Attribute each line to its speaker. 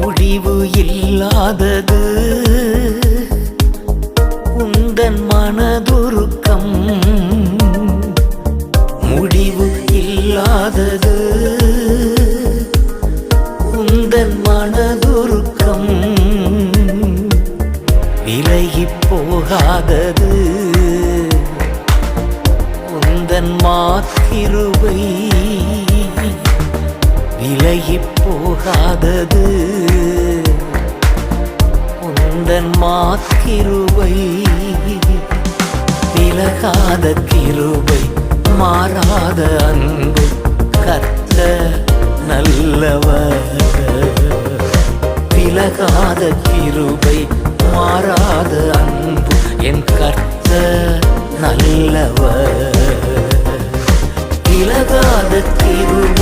Speaker 1: முடிவு இல்லாதது. உந்தன் மனதுருக்கம் முடிவு இல்லாதது. உந்தன் மனதுருக்கம் விலகி போகாதது. உந்தன் மாத்திருவை விலகி போகாதது. உந்தன் மாத்திருவை. விலகாத கிருவை மாறாத அன்பு கத்த நல்லவர். விலகாத கிருவை மாறாத அன்பு என் கர்த்த நல்லவர். விலகாத கிருவை